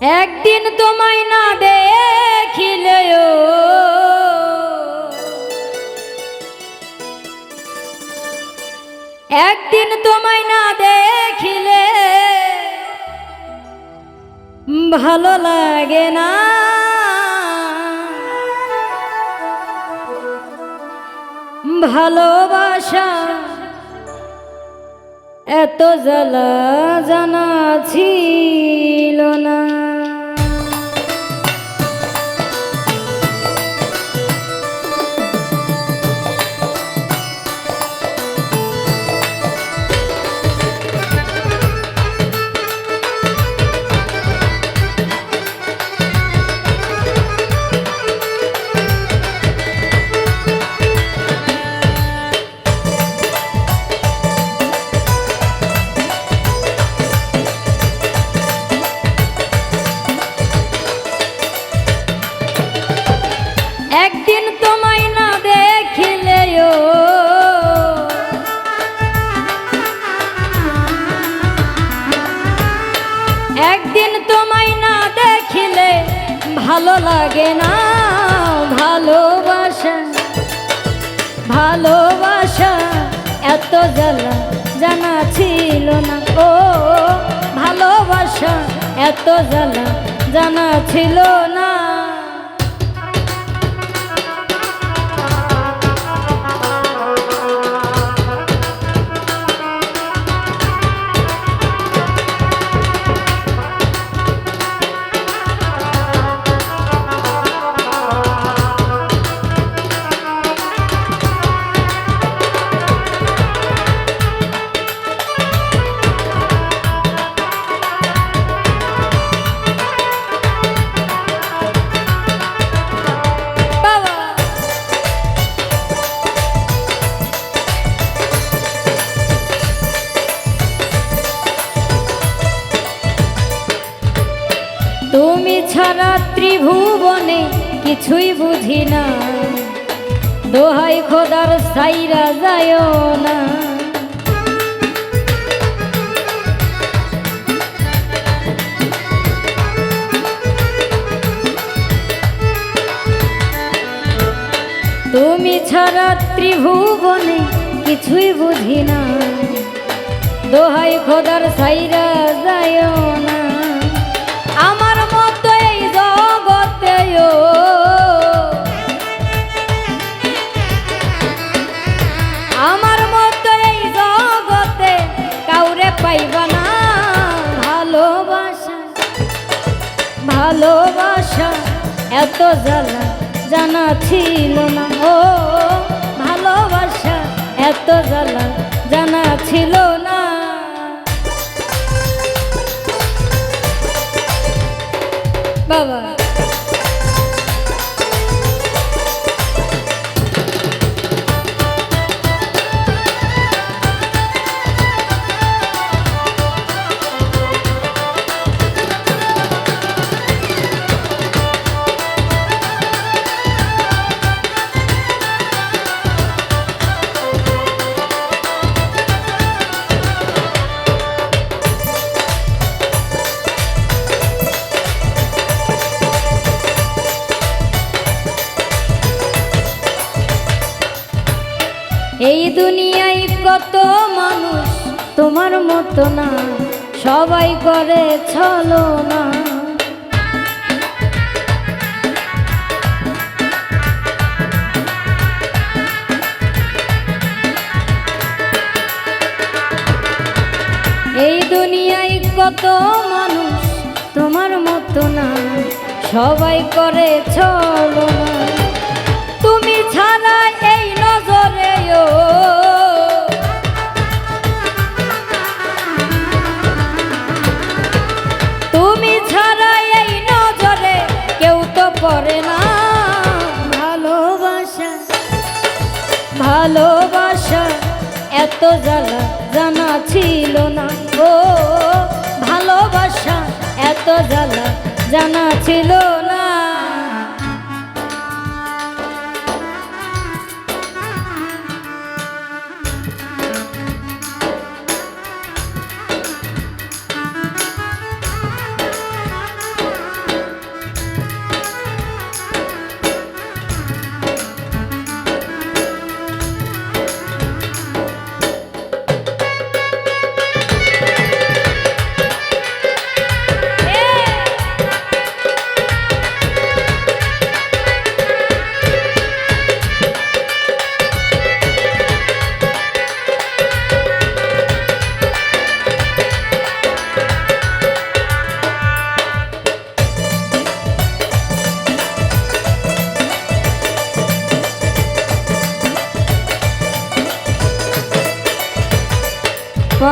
একদিন তোমায় না দেখিলেও। একদিন তোমায় না দেখিলে ভালো লাগে না। ভালোবাসা এত জ্বালা জানা ছিল না। ভালোবাসা এত জ্বালা জানা ছিল না। ও ভালোবাসা এত জ্বালা জানা ছিল না। ত্রিভুবনে কিছুই বুঝি না। দোহাই খোদার সাইরা যায় না। তুমি ছাড়া ত্রিভুবনে কিছুই বুঝি না। দোহাই খোদার সাইরা যায় না। ভালোবাসা এত জ্বালা জানা ছিল না। ও ভালোবাসা এত জ্বালা জানা ছিল না। বাবা। মতো না। সবাই করে চলো না। এই দুনিয়ায় কত মানুষ তোমার মতো না। সবাই করে চলো না। তুমি ছাড়া এই নজরেও পড়ে না। ভালোবাসা ভালোবাসা, এত জ্বালা জানা ছিল না ও ভালোবাসা, এত জ্বালা জানা ছিল না।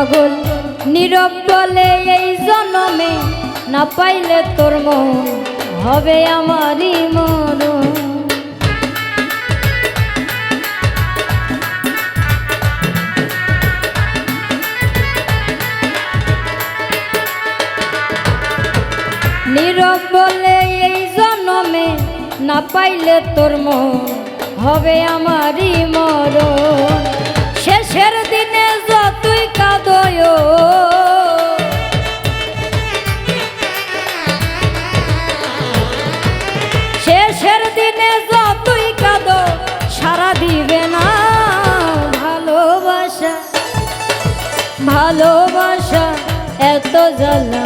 পাগল, নীরব বলে এই জন্মে না পাইলে তোর মন হবে আমারই মরণ। নীরব বলে এই জন্মে না পাইলে তোর মন হবে আমারই মরণ। শেষের দিনে যতই কাঁদয়। শেষের দিনে যতই কাঁদ, সারা দিবে না ভালোবাসা। ভালোবাসা এত জ্বালা,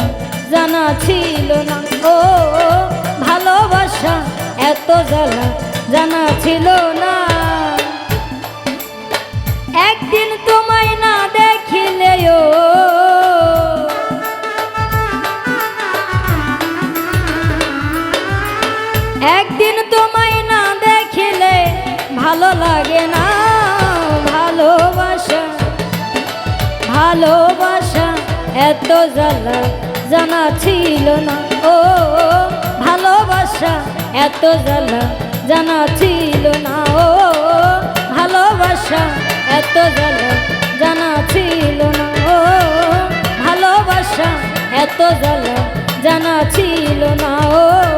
জানা ছিল না, ও। একদিন তোমায় না দেখিলে ভালো লাগে না, ভালোবাসা ভালোবাসা, এত জ্বালা জানা ছিল না। ও, ভালোবাসা, এত জ্বালা জানা ছিল না। ও, ভালোবাসা, এত জ্বালা জানা ছিল না। ও, ভালোবাসা, এত জ্বালা জানা ছিল না। ও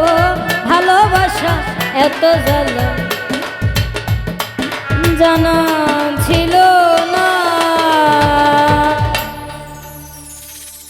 এত জল জানা ছিল